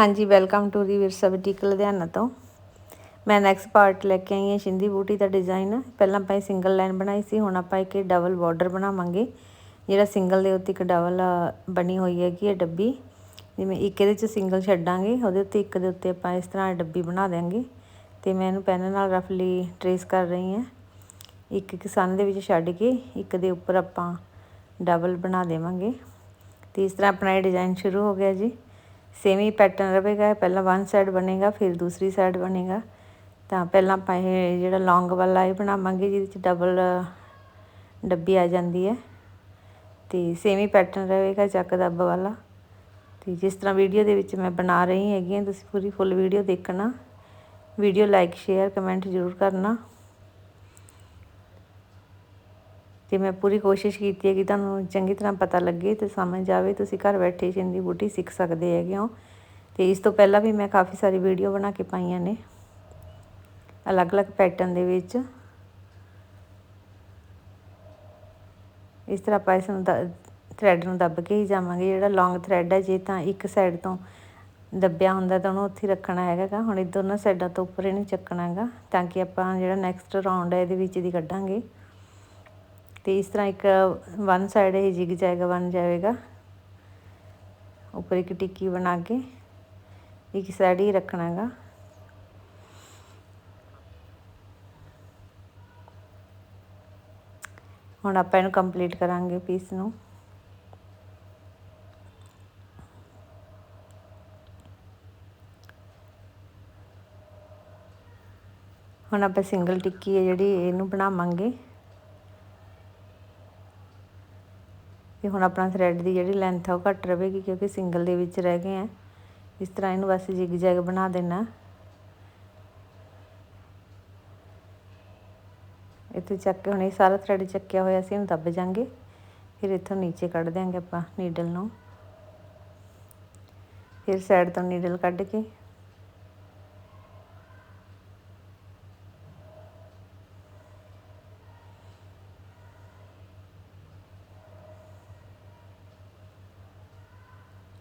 ਹਾਂਜੀ welcome to ਦੀ ਵਿਰਸਾ boutique Ludhiana ਤੋਂ। ਮੈਂ ਨੈਕਸਟ ਪਾਰਟ ਲੈ ਕੇ ਆਈ ਹਾਂ, ਸ਼ਿੰਦੀ ਬੂਟੀ ਦਾ ਡਿਜ਼ਾਈਨ ਪਹਿਲਾਂ ਆਪਾਂ ਇਹ ਸਿੰਗਲ ਲਾਈਨ ਬਣਾਈ ਸੀ, ਹੁਣ ਆਪਾਂ ਇੱਕ ਡਬਲ ਬਾਰਡਰ ਬਣਾਵਾਂਗੇ। ਜਿਹੜਾ ਸਿੰਗਲ ਦੇ ਉੱਤੇ ਇੱਕ ਡਬਲ ਬਣੀ ਹੋਈ ਹੈਗੀ ਇਹ ਡੱਬੀ। ਜਿਵੇਂ ਇੱਕ ਇਹਦੇ 'ਚ ਸਿੰਗਲ ਛੱਡਾਂਗੇ, ਉਹਦੇ ਉੱਤੇ ਇੱਕ ਦੇ ਉੱਤੇ ਆਪਾਂ ਇਸ ਤਰ੍ਹਾਂ ਡੱਬੀ ਬਣਾ ਦੇਾਂਗੇ ਤੇ ਮੈਂ ਇਹਨੂੰ ਪੈਨ ਨਾਲ ਰਫਲੀ ਟਰੇਸ ਕਰ ਰਹੀ ਹਾਂ। ਇੱਕ ਇੱਕ ਸੰਨ ਦੇ ਵਿੱਚ ਛੱਡ ਕੇ ਇੱਕ ਦੇ ਉੱਪਰ ਆਪਾਂ ਡਬਲ ਬਣਾ ਦੇਵਾਂਗੇ। ਤੇ ਇਸ ਤਰ੍ਹਾਂ ਆਪਣਾ ਇਹ ਡਿਜ਼ਾਈਨ ਸ਼ੁਰੂ ਹੋ ਗਿਆ ਜੀ। ਸੇਮ ਹੀ ਪੈਟਰਨ ਰਹੇਗਾ ਪਹਿਲਾਂ ਵਨ ਸਾਈਡ ਬਣੇਗਾ, ਫਿਰ ਦੂਸਰੀ ਸਾਈਡ ਬਣੇਗਾ। ਤਾਂ ਪਹਿਲਾਂ ਆਪਾਂ ਇਹ ਜਿਹੜਾ ਲੌਂਗ ਵਾਲਾ ਇਹ ਬਣਾਵਾਂਗੇ, ਜਿਹਦੇ ਚ ਡਬਲ ਡੱਬੀ ਆ ਜਾਂਦੀ ਹੈ। ਤੇ ਸੇਮ ਹੀ ਪੈਟਰਨ ਰਹੇਗਾ ਚੱਕ ਦੱਬ ਵਾਲਾ। ਤੇ ਜਿਸ ਤਰ੍ਹਾਂ ਵੀਡੀਓ ਦੇ ਵਿੱਚ ਮੈਂ ਬਣਾ ਰਹੀ ਹੈਗੀ ਹਾਂ, ਤੁਸੀਂ ਪੂਰੀ ਫੁੱਲ ਵੀਡੀਓ ਦੇਖਣਾ। ਵੀਡੀਓ ਲਾਈਕ ਸ਼ੇਅਰ ਕਮੈਂਟ ਜ਼ਰੂਰ ਕਰਨਾ। ਤੇ ਮੈਂ ਪੂਰੀ ਕੋਸ਼ਿਸ਼ ਕੀਤੀ ਹੈ ਕਿ ਤੁਹਾਨੂੰ ਚੰਗੀ ਤਰ੍ਹਾਂ ਪਤਾ ਲੱਗੇ ਤੇ ਸਮਝ ਆਵੇ, ਤੁਸੀਂ ਘਰ ਬੈਠੇ ਸਿੰਦੀ ਬੂਟੀ ਸਿੱਖ ਸਕਦੇ ਹੈਗੇ ਹੋ। ਤੇ ਇਸ ਤੋਂ ਪਹਿਲਾਂ ਵੀ ਮੈਂ ਕਾਫੀ ਸਾਰੀ ਵੀਡੀਓ ਬਣਾ ਕੇ ਪਾਈਆਂ ਨੇ। ਅਲੱਗ-ਅਲੱਗ ਪੈਟਰਨ ਦੇ ਵਿੱਚ। ਇਸ ਤਰ੍ਹਾਂ ਆਪਾਂ ਇਸ ਨੂੰ ਥ੍ਰੈਡ ਨੂੰ ਦੱਬ ਕੇ ਹੀ ਜਾਵਾਂਗੇ। ਜਿਹੜਾ ਲੌਂਗ ਥ੍ਰੈਡ ਹੈ, ਜੇ ਤਾਂ ਇੱਕ ਸਾਈਡ ਤੋਂ ਦੱਬਿਆ ਹੁੰਦਾ ਤਾਂ ਉਹਨੂੰ ਉੱਥੇ ਰੱਖਣਾ ਹੈਗਾ। ਹੁਣ ਇਹ ਦੋਨੋਂ ਸਾਈਡਾਂ ਤੋਂ ਉੱਪਰ ਇਹਨੂੰ ਚੱਕਣਾ ਹੈਗਾ, ਤਾਂ ਕਿ ਆਪਾਂ ਜਿਹੜਾ ਨੈਕਸਟ ਰਾਉਂਡ ਹੈ, ਇਹਦੇ ਵਿੱਚ ਦੀ ਕੱਢਾਂਗੇ। ਤੇ ਇਸ ਤਰ੍ਹਾਂ ਇੱਕ ਵਨ ਸਾਈਡ ਇਹ ਜਿਗ ਜਾਏਗਾ, ਬਣ ਜਾਵੇਗਾ। ਉੱਪਰ ਇੱਕ ਟਿੱਕੀ ਬਣਾ ਕੇ ਇੱਕ ਸਾਈਡ ਹੀ ਰੱਖਣਾ ਹੈਗਾ। ਹੁਣ ਆਪਾਂ ਇਹਨੂੰ ਕੰਪਲੀਟ ਕਰਾਂਗੇ ਪੀਸ ਨੂੰ। ਹੁਣ ਆਪਾਂ ਸਿੰਗਲ ਟਿੱਕੀ ਹੈ ਜਿਹੜੀ, ਇਹਨੂੰ ਬਣਾਵਾਂਗੇ। ਤੇ ਹੁਣ ਆਪਣਾ ਥਰੈਡ ਦੀ ਜਿਹੜੀ ਲੈਂਥ ਆ ਉਹ ਘੱਟ ਰਹੇਗੀ ਕਿਉਂਕਿ ਸਿੰਗਲ ਦੇ ਵਿੱਚ ਰਹਿ ਗਏ ਆ। ਇਸ ਤਰ੍ਹਾਂ ਇਹਨੂੰ ਬਸ ਜਿਗ ਜੈਗ ਬਣਾ ਦੇਣਾ। ਇੱਥੇ ਚੱਕ ਕੇ ਹੁਣ ਇਹ ਸਾਰਾ ਥਰੈਡ ਚੱਕਿਆ ਹੋਇਆ ਸੀ, ਇਹਨੂੰ ਦੱਬ ਜਾਾਂਗੇ। ਫਿਰ ਇੱਥੋਂ ਨੀਚੇ ਕੱਢ ਦਿਆਂਗੇ ਆਪਾਂ ਨੀਡਲ ਨੂੰ। ਫਿਰ ਸਾਈਡ ਤੋਂ ਨੀਡਲ ਕੱਢ ਕੇ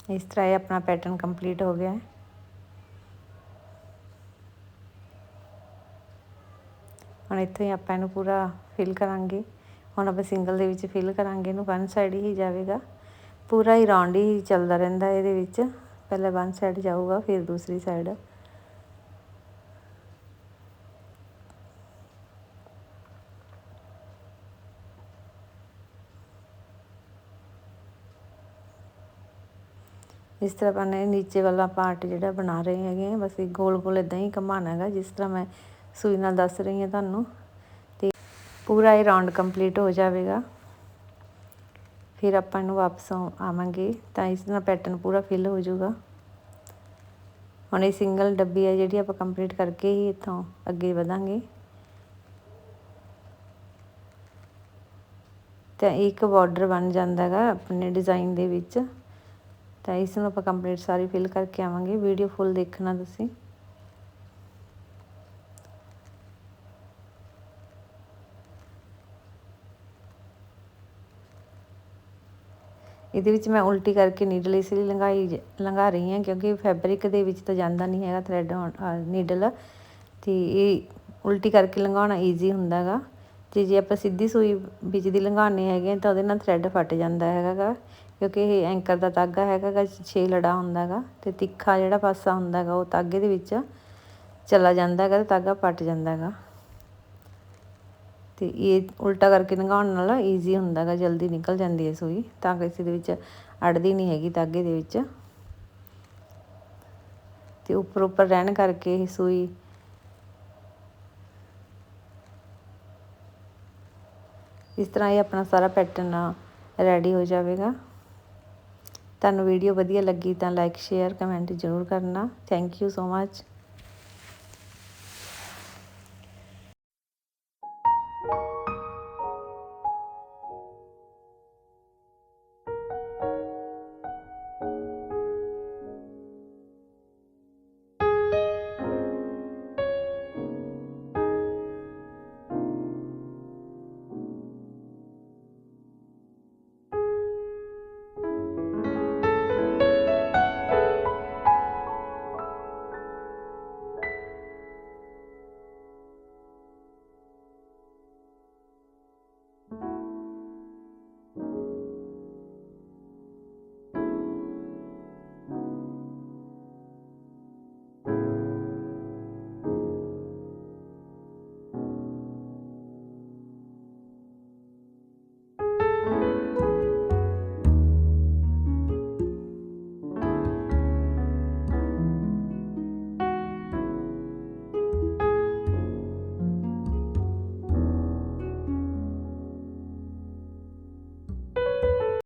ਇਸ ਤਰ੍ਹਾਂ ਇਹ ਆਪਣਾ ਪੈਟਰਨ ਕੰਪਲੀਟ ਹੋ ਗਿਆ ਹੈ। ਹੁਣ ਇੱਥੇ ਹੀ ਆਪਾਂ ਇਹਨੂੰ ਪੂਰਾ ਫਿਲ ਕਰਾਂਗੇ। ਹੁਣ ਆਪਾਂ ਸਿੰਗਲ ਦੇ ਵਿੱਚ ਫਿਲ ਕਰਾਂਗੇ, ਇਹਨੂੰ ਵਨ ਸਾਈਡ ਹੀ ਜਾਵੇਗਾ। ਪੂਰਾ ਹੀ ਰਾਉਂਡ ਹੀ ਚੱਲਦਾ ਰਹਿੰਦਾ ਇਹਦੇ ਵਿੱਚ। ਪਹਿਲਾਂ ਵਨ ਸਾਈਡ ਜਾਊਗਾ, ਫਿਰ ਦੂਸਰੀ ਸਾਈਡ ਇਸ ਤਰ੍ਹਾਂ ਆਪਾਂ ਨੇ ਨੀਚੇ ਵਾਲਾ ਪਾਰਟ ਜਿਹੜਾ ਬਣਾ ਰਹੇ ਹੈਗੇ ਬਸ ਇਹ ਗੋਲ ਗੋਲ ਇਦਾਂ ਹੀ ਘਮਾਣਾ ਹੈਗਾ, ਜਿਸ ਤਰ੍ਹਾਂ ਮੈਂ ਸੂਈ ਨਾਲ ਦੱਸ ਰਹੀ ਹਾਂ ਤੁਹਾਨੂੰ। ਤੇ ਪੂਰਾ ਇਹ ਰਾਉਂਡ ਕੰਪਲੀਟ ਹੋ ਜਾਵੇਗਾ। ਫਿਰ ਆਪਾਂ ਇਹਨੂੰ ਵਾਪਸ ਆਵਾਂਗੇ ਤਾਂ ਇਸ ਨਾਲ ਪੈਟਰਨ ਪੂਰਾ ਫਿਲ ਹੋ ਜਾਊਗਾ। ਹੁਣ ਇਹ ਸਿੰਗਲ ਡੱਬੀ ਹੈ ਜਿਹੜੀ ਆਪਾਂ ਕੰਪਲੀਟ ਕਰਕੇ ਹੀ ਇੱਥੋਂ ਅੱਗੇ ਵਧਾਂਗੇ। ਤਾਂ ਇੱਕ ਬਾਰਡਰ ਬਣ ਜਾਂਦਾ ਹੈਗਾ ਆਪਣੇ ਡਿਜ਼ਾਈਨ ਦੇ ਵਿੱਚ। ਤਾਂ ਇਸ ਨੂੰ ਆਪਾਂ ਕੰਪਲੀਟ ਸਾਰੀ ਫਿਲ ਕਰਕੇ ਆਵਾਂਗੇ। ਵੀਡੀਓ ਫੁੱਲ ਦੇਖਣਾ ਤੁਸੀਂ। ਇਹਦੇ ਵਿੱਚ ਮੈਂ ਉਲਟੀ ਕਰਕੇ ਨੀਡਲ ਇਸ ਲਈ ਲੰਗਾਈ ਲੰਘਾ ਰਹੀ ਹਾਂ ਕਿਉਂਕਿ ਫੈਬਰਿਕ ਦੇ ਵਿੱਚ ਤਾਂ ਜਾਂਦਾ ਨਹੀਂ ਹੈਗਾ ਥ੍ਰੈਡ ਨੀਡਲ ਤੇ ਇਹ ਉਲਟੀ ਕਰਕੇ ਲੰਘਾਉਣਾ ਈਜ਼ੀ ਹੁੰਦਾ ਹੈਗਾ ਤੇ ਜੇ ਆਪਾਂ ਸਿੱਧੀ ਸੂਈ ਵਿੱਚ ਦੀ ਲੰਘਾਉਣੇ ਹੈਗੇ ਤਾਂ ਉਹਦੇ ਨਾਲ ਥ੍ਰੈਡ ਫਟ ਜਾਂਦਾ ਹੈਗਾ ਕਿਉਂਕਿ ਇਹ ਐਂਕਰ ਦਾ ਤਾਗਾ ਹੈਗਾ ਛੇ ਲੜਾ ਹੁੰਦਾ ਹੈਗਾ ਤੇ ਤਿੱਖਾ ਜਿਹੜਾ ਪਾਸਾ ਹੁੰਦਾ ਹੈਗਾ ਉਹ ਤਾਗੇ ਦੇ ਵਿੱਚ ਚਲਾ ਜਾਂਦਾ ਹੈਗਾ ਤੇ ਤਾਗਾ ਪਟ ਜਾਂਦਾ ਹੈਗਾ ਤੇ ਇਹ ਉਲਟਾ ਕਰਕੇ ਲੰਘਾਉਣ ਨਾਲ ਈਜ਼ੀ ਹੁੰਦਾ ਹੈਗਾ ਜਲਦੀ ਨਿਕਲ ਜਾਂਦੀ ਹੈ ਸੂਈ, ਤਾਂ ਕਿਸੇ ਦੇ ਵਿੱਚ ਅੜਦੀ ਨਹੀਂ ਹੈਗੀ ਤਾਗੇ ਦੇ ਵਿੱਚ। ਤੇ ਉੱਪਰ ਉੱਪਰ ਰਹਿਣ ਕਰਕੇ ਇਹ ਸੂਈ ਇਸ ਤਰ੍ਹਾਂ ਇਹ ਆਪਣਾ ਸਾਰਾ ਪੈਟਰਨ ਰੈਡੀ ਹੋ ਜਾਵੇਗਾ। ਤੁਹਾਨੂੰ ਵੀਡੀਓ ਵਧੀਆ ਲੱਗੀ ਤਾਂ ਲਾਈਕ ਸ਼ੇਅਰ ਕਮੈਂਟ ਜ਼ਰੂਰ ਕਰਨਾ। Thank you so much